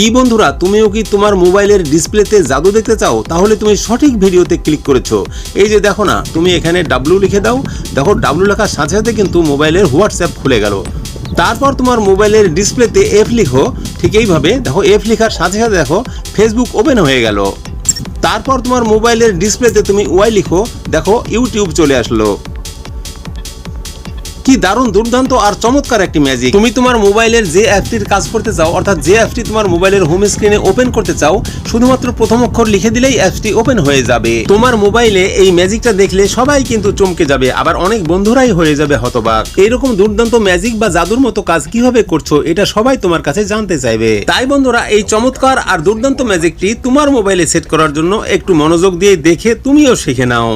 কি বন্ধুরা, তুমিও কি তোমার মোবাইলের ডিসপ্লেতে জাদু দেখতে চাও? তাহলে তুমি সঠিক ভিডিওতে ক্লিক করেছ। এই যে দেখো না, তুমি এখানে ডাব্লু লিখে দাও। দেখো ডাব্লু লেখার সাথে সাথে কিন্তু মোবাইলের হোয়াটসঅ্যাপ খুলে গেল। তারপর তোমার মোবাইলের ডিসপ্লেতে এফ লিখো। ঠিক এইভাবে, দেখো এফ লেখার সাথে সাথে দেখো ফেসবুক ওপেন হয়ে গেল। তারপর তোমার মোবাইলের ডিসপ্লেতে তুমি ওয়াই লিখো। দেখো ইউটিউব চলে আসলো। কি দারুণ দুর্দান্ত আর চমৎকার একটি ম্যাজিক তুমি তোমার মোবাইলের যে অ্যাপটির কাজ করতে চাও, অর্থাৎ যে অ্যাপটি তোমার মোবাইলের হোম স্ক্রিনে ওপেন করতে চাও, শুধুমাত্র প্রথম অক্ষর লিখে দিলেই অ্যাপটি ওপেন হয়ে যাবে। তোমার মোবাইলে এই ম্যাজিকটা দেখলে সবাই কিন্তু চমকে যাবে, আবার অনেক বন্ধুরাই হয়ে যাবে হতবাক। এইরকম দুর্দান্ত ম্যাজিক বা জাদুর মতো কাজ কীভাবে করছ, এটা সবাই তোমার কাছে জানতে চাইবে। তাই বন্ধুরা, এই চমৎকার আর দুর্দান্ত ম্যাজিকটি তোমার মোবাইলে সেট করার জন্য একটু মনোযোগ দিয়ে দেখে তুমিও শিখে নাও।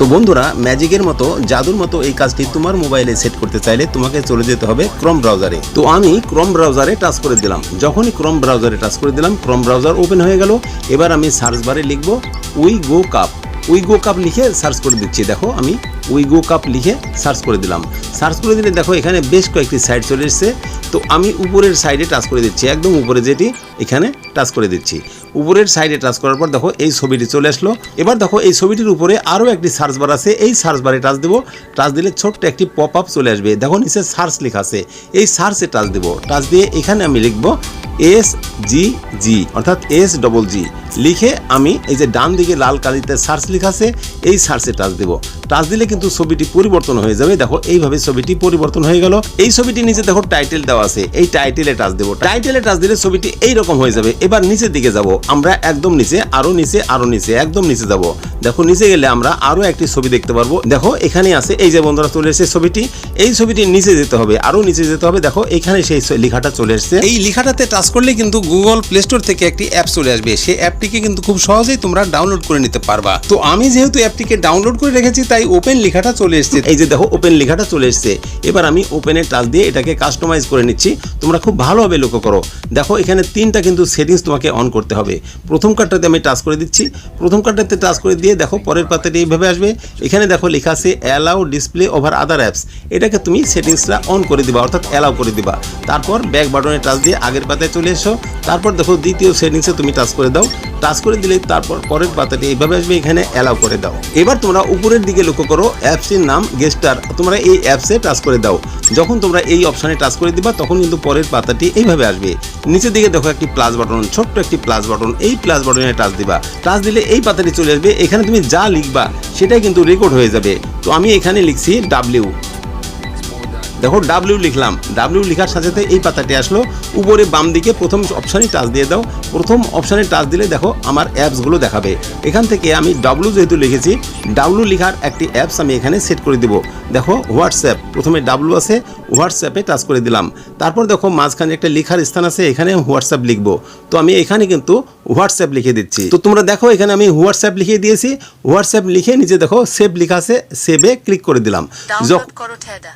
তো বন্ধুরা, ম্যাজিকের মতো, জাদুর মতো এই কাজটি তোমার মোবাইলে সেট করতে চাইলে তোমাকে চলে যেতে হবে ক্রম ব্রাউজারে তো আমি ক্রম ব্রাউজারে টাচ করে দিলাম। যখনই ক্রম ব্রাউজারে টাচ করে দিলাম ক্রম ব্রাউজার ওপেন হয়ে গেল। এবার আমি সার্চ বারে লিখব we go cup we go cup লিখে সার্চ করে দিচ্ছি। দেখো, আমি উই গো কাপ লিখে সার্চ করে দিলাম। সার্চ করে দিলে দেখো এখানে বেশ কয়েকটি সাইট চলে এসেছে। তো আমি উপরের সাইডে টাচ করে দিচ্ছি। একদম উপরে যেটি এখানে টাচ করে দিচ্ছি। উপরের সাইডে টাচ করার পর দেখো এই ছবিটি চলে আসলো। এবার দেখো এই ছবিটির উপরে আরও একটি সার্চ বার আছে। এই সার্চ বারে টাচ দেবো। টাচ দিলে ছোট্ট একটি পপ আপ চলে আসবে। দেখো নিচে সার্চ লেখা আছে। এই সার্চে টাচ দেবো। টাচ দিয়ে এখানে আমি লিখব এস জি জি অর্থাৎ এস ডবল জি লিখে আমি এই যে ডান দিকে লাল কালিতে সার্চ লেখা আছে এই সার্চে টাচ দেবো। টাচ দিলে কিন্তু ছবিটি পরিবর্তন হয়ে যাবে। দেখো, এইভাবে ছবিটি পরিবর্তন হয়ে গেল। এই ছবিটি নিচে দেখো টাইটেল দেওয়া আছে। এই টাইটেলে টাচ দেবো। টাইটেলে টাচ দিলে ছবিটি এইরকম হয়ে যাবে। এবার নিচের দিকে যাব। আমরা একদম নিচে, আরও নিচে আরও নিচে, একদম নিচে যাব। দেখো, নিচে গেলে আমরা আরও একটি ছবি দেখতে পারব। দেখো এখানে আছে। এই যে বন্ধুরা, চলে এসেছে ছবিটি। এই ছবিটি নিচে যেতে হবে। আরও নিচে যেতে হবে। দেখো, এখানে সেই লেখাটা চলে এসেছে। এই লেখাটাতে টাচ করলে কিন্তু গুগল প্লে স্টোর থেকে একটি অ্যাপ চলে আসবে। সেই অ্যাপটিকে কিন্তু খুব সহজেই তোমরা ডাউনলোড করে নিতে পারবা। তো আমি যেহেতু অ্যাপটিকে ডাউনলোড করে রেখেছি, তাই ওপেন লেখাটা চলে এসেছে। এই যে দেখো ওপেন লেখাটা চলে এসেছে। এবার আমি ওপেনের টাচ দিয়ে এটাকে কাস্টমাইজ করে নিচ্ছি। তোমরা খুব ভালোভাবে লক্ষ্য করো। দেখো, এখানে তিনটা কিন্তু সেটিংস তোমাকে অন করতে হবে। প্রথম কার্ডটাতে আমি টাচ করে দিচ্ছি। প্রথম কার্ডটাতে টাচ করে দিয়ে দেখো, পরের পাতাটি এইভাবে আসবে। এখানে দেখো, লেখা আছে allow display over other apps এটাকে তুমি সেটিংসটা অন করে দিবা, অর্থাৎ অ্যালাউ করে দিবা। তারপর ব্যাক বাটনে টাচ দিয়ে আগের পাতায় চলে এসো। তারপর দেখো, দ্বিতীয় সেটিংসে তুমি টাচ করে দাও। টাচ করে দিলে তারপর পরের পাতাটি এইভাবে আসবে, এখানে অ্যালাউ করে দাও। এবার তোমরা উপরের দিকে লক্ষ্য করো অ্যাপসটির নাম গেস্টার তোমরা এই অ্যাপসে টাচ করে দাও। যখন তোমরা এই অপশানে টাচ করে দিবা, তখন কিন্তু পরের পাতাটি এইভাবে আসবে। নিচের দিকে দেখো একটি প্লাস বাটন ছোট্ট একটি প্লাস বাটন এই প্লাস বাটনে টাচ দিবা। টাচ দিলে এই পাতাটি চলে আসবে, এখানে তুমি যা লিখবা, সেটাই কিন্তু রেকর্ড হয়ে যাবে। তো আমি এখানে লিখছি ডাব্লিউ দেখো ডাব্লিউ লিখলাম। ডাব্লিউ লেখার সাথে সাথে এই পাতাটি আসলো। উপরে বাম দিকে প্রথম অপশানে টাচ দিয়ে দাও। প্রথম অপশানে টাচ দিলে দেখো আমার অ্যাপসগুলো দেখাবে। এখান থেকে আমি ডাব্লিউ যেহেতু লিখেছি ডাব্লিউ লেখার একটি অ্যাপস আমি এখানে সেট করে দেবো। দেখো হোয়াটসঅ্যাপ প্রথমে ডাব্লিউ আছে হোয়াটসঅ্যাপে টাচ করে দিলাম। তারপর দেখো মাঝখানে একটা লেখার স্থান আছে এখানে হোয়াটসঅ্যাপ লিখব। তো আমি এখানে কিন্তু হোয়াটসঅ্যাপ লিখে দিচ্ছি। তো তোমরা দেখো এখানে আমি হোয়াটসঅ্যাপ লিখে দিয়েছি। হোয়াটসঅ্যাপ লিখে নিচে দেখো সেভ লেখা আছে সেভে ক্লিক করে দিলাম যখন ডাউনলোড করো ঠেদা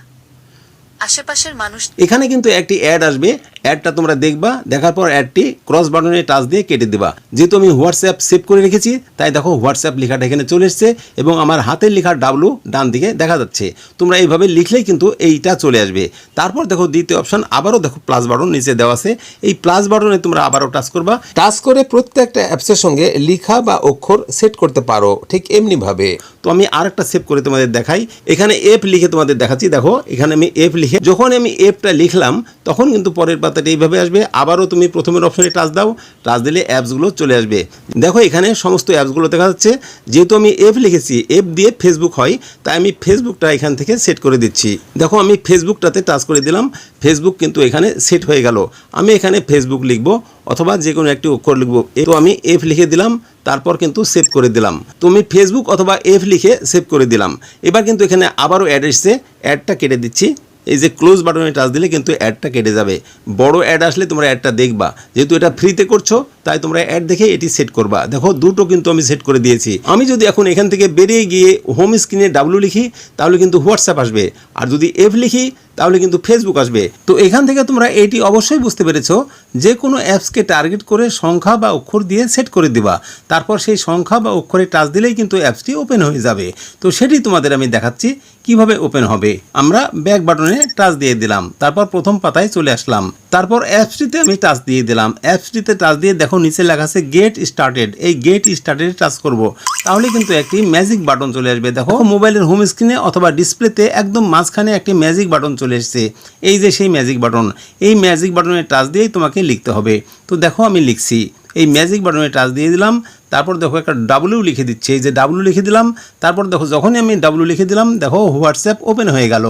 আশেপাশের মানুষ এখানে কিন্তু একটি অ্যাড আসবে অ্যাডটা তোমরা দেখবা, দেখার পর অ্যাডটি ক্রস বাটনে টাচ দিয়ে কেটে দিবা। যেহেতু আমি হোয়াটসঅ্যাপ সেভ করে রেখেছি, তাই দেখো হোয়াটসঅ্যাপ লেখাটা এখানে চলে এসছে এবং আমার হাতের লেখা ডাব্লু ডান দিকে দেখা যাচ্ছে। তোমরা এইভাবে লিখলেই কিন্তু এইটা চলে আসবে। তারপর দেখো দ্বিতীয় অপশন আবারও দেখো প্লাস বাটন নিচে দেওয়া আছে। এই প্লাস বাটনে তোমরা আবারও টাচ করবা। টাচ করে প্রত্যেকটা অ্যাপসের সঙ্গে লিখা বা অক্ষর সেট করতে পারো, ঠিক এমনি ভাবে তো আমি আরেকটা সেভ করে তোমাদের দেখাই। এখানে এফ লিখে তোমাদের দেখাচ্ছি। দেখো, এখানে আমি এফ লিখে যখন আমি এফটা লিখলাম, তখন কিন্তু পরের পাতাটা এইভাবে আসবে। আবারও তুমি প্রথমের অপশনে টাচ দাও টাচ দিলে অ্যাপসগুলো চলে আসবে। দেখো এখানে সমস্ত অ্যাপসগুলো দেখা যাচ্ছে। যেহেতু আমি এফ লিখেছি এফ দিয়ে ফেসবুক হয়, তাই আমি ফেসবুকটা এখান থেকে সেট করে দিচ্ছি। দেখো আমি ফেসবুকটাতে টাচ করে দিলাম। ফেসবুক কিন্তু এখানে সেট হয়ে গেল। আমি এখানে ফেসবুক লিখব অথবা যে কোনো একটি অক্ষর লিখব। তো আমি এফ লিখে দিলাম, তারপর কিন্তু সেভ করে দিলাম। তো আমি ফেসবুক অথবা এফ লিখে সেভ করে দিলাম। এবার কিন্তু এখানে আবারও অ্যাড এসছে। অ্যাডটা কেটে দিচ্ছি। এই যে ক্লোজ বাটনে টাচ দিলে কিন্তু অ্যাডটা কেটে যাবে। বড় অ্যাড আসলে তোমরা অ্যাডটা দেখবা। যেহেতু এটা ফ্রিতে করছ, তাই তোমরা অ্যাড দেখে এটি সেট করবা। দেখো, দুটো কিন্তু আমি সেট করে দিয়েছি। আমি যদি এখন এখান থেকে বেরিয়ে গিয়ে হোম স্ক্রিনে ডাব্লু লিখি, তাহলে কিন্তু হোয়াটসঅ্যাপ আসবে। আর যদি এফ লিখি, তাহলে কিন্তু ফেসবুক আসবে। তো এখান থেকে তোমরা এটি অবশ্যই বুঝতে পেরেছ যে কোনো অ্যাপসকে টার্গেট করে সংখ্যা বা অক্ষর দিয়ে সেট করে দিবা। তারপর সেই সংখ্যা বা অক্ষরে টাচ দিলেই কিন্তু অ্যাপসটি ওপেন হয়ে যাবে। তো সেটি তোমাদের আমি দেখাচ্ছি। কীভাবে ওপেন হবে? আমরা ব্যাক বাটনে টাচ দিয়ে দিলাম। তারপর প্রথম পাতায় চলে আসলাম। তারপর অ্যাপসটিতে আমি টাচ দিয়ে দিলাম। অ্যাপসটিতে টাচ দিয়ে দেখো, নিচে লেখা আছে গেট স্টার্টেড এই গেট স্টার্টেড টাচ করব। তাহলে কিন্তু একটি ম্যাজিক বাটন চলে আসবে। দেখো, মোবাইলের হোম স্ক্রিনে অথবা ডিসপ্লেতে একদম মাঝখানে একটি ম্যাজিক বাটন চলে এসেছে। এই যে সেই ম্যাজিক বাটন এই ম্যাজিক বাটনে টাচ দিয়েই তোমাকে লিখতে হবে। তো দেখো, আমি লিখছি। এই ম্যাজিক বাটনে টাচ দিয়ে দিলাম, তারপর দেখো একটা ডাব্লিউ লিখে দিচ্ছে। এই যে ডাব্লিউ লিখে দিলাম, তারপর দেখো যখনই আমি ডাব্লিউ লিখে দিলাম, দেখো হোয়াটসঅ্যাপ ওপেন হয়ে গেল।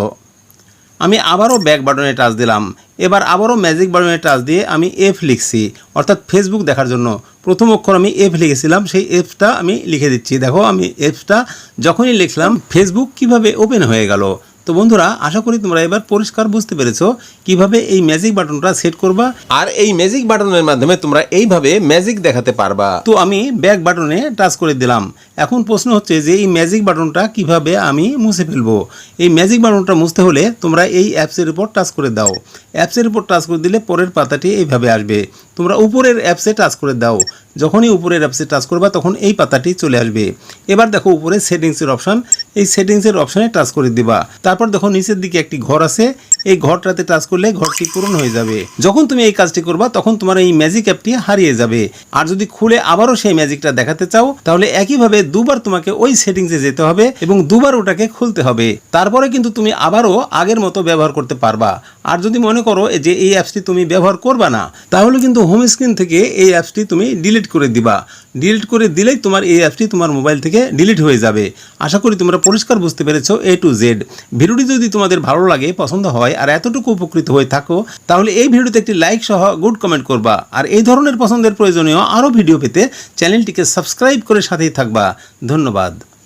আমি আবারও ব্যাক বাটনে টাচ দিলাম। এবার আবারও ম্যাজিক বাটনে টাচ দিয়ে আমি এফ লিখছি। অর্থাৎ ফেসবুক দেখার জন্য। প্রথম অক্ষর আমি এফ লিখেছিলাম, সেই এফটা আমি লিখে দিচ্ছি। দেখো আমি এফটা যখনই লিখলাম ফেসবুক কীভাবে ওপেন হয়ে গেল? তো বন্ধুরা আশা করি তোমরা এবার পরিষ্কার বুঝতে পেরেছ কীভাবে এই ম্যাজিক বাটনটা সেট করবা। আর এই ম্যাজিক বাটনের মাধ্যমে তোমরা এইভাবে ম্যাজিক দেখাতে পারবা। তো আমি ব্যাক বাটনে টাচ করে দিলাম। এখন প্রশ্ন হচ্ছে যে এই ম্যাজিক বাটনটা কীভাবে আমি মুছে ফেলব? এই ম্যাজিক বাটনটা মুছতে হলে তোমরা এই অ্যাপসের উপর টাচ করে দাও। অ্যাপসের উপর টাচ করে দিলে পরের পাতাটি এইভাবে আসবে। তোমরা উপরের অ্যাপসে টাচ করে দাও। যখনই উপরের অ্যাপসে টাচ করবা তখন এই পাতাটি চলে আসবে। এবার দেখো উপরে সেটিংসের অপশান। এই সেটিংসের অপশানে টাচ করে দিবা। তারপর দেখো নিচের দিকে একটি ঘর আছে। এই ঘরটাতে টাচ করলে ঘরটি পূরণ হয়ে যাবে। যখন তুমি এই কাজটি করবা, তখন তোমার এই ম্যাজিক অ্যাপটি হারিয়ে যাবে। আর যদি খুলে আবারও সেই ম্যাজিকটা দেখাতে চাও, তাহলে একইভাবে দুবার তোমাকে ওই সেটিংসে যেতে হবে এবং দুবার ওটাকে খুলতে হবে। তারপরে কিন্তু তুমি আবারও আগের মতো ব্যবহার করতে পারবা। আর যদি মনে করো যে এই অ্যাপসটি তুমি ব্যবহার করবা না, তাহলে কিন্তু হোম স্ক্রিন থেকে এই অ্যাপসটি তুমি ডিলিট করে দিবা। ডিলিট করে দিলেই তোমার এই অ্যাপটি তোমার মোবাইল থেকে ডিলিট হয়ে যাবে। আশা করি তোমরা পরিষ্কার বুঝতে পেরেছ এ টু জেড ভিডিওটি যদি তোমাদের ভালো লাগে, পছন্দ হয়, আর এতটুকু উপকৃত হয়ে থাকো, তাহলে এই ভিডিওতে একটি লাইক সহ গুড কমেন্ট করবা। আর এই ধরনের পছন্দের প্রয়োজনীয় আরও ভিডিও পেতে চ্যানেলটিকে সাবস্ক্রাইব করে সাথেই থাকবা। ধন্যবাদ।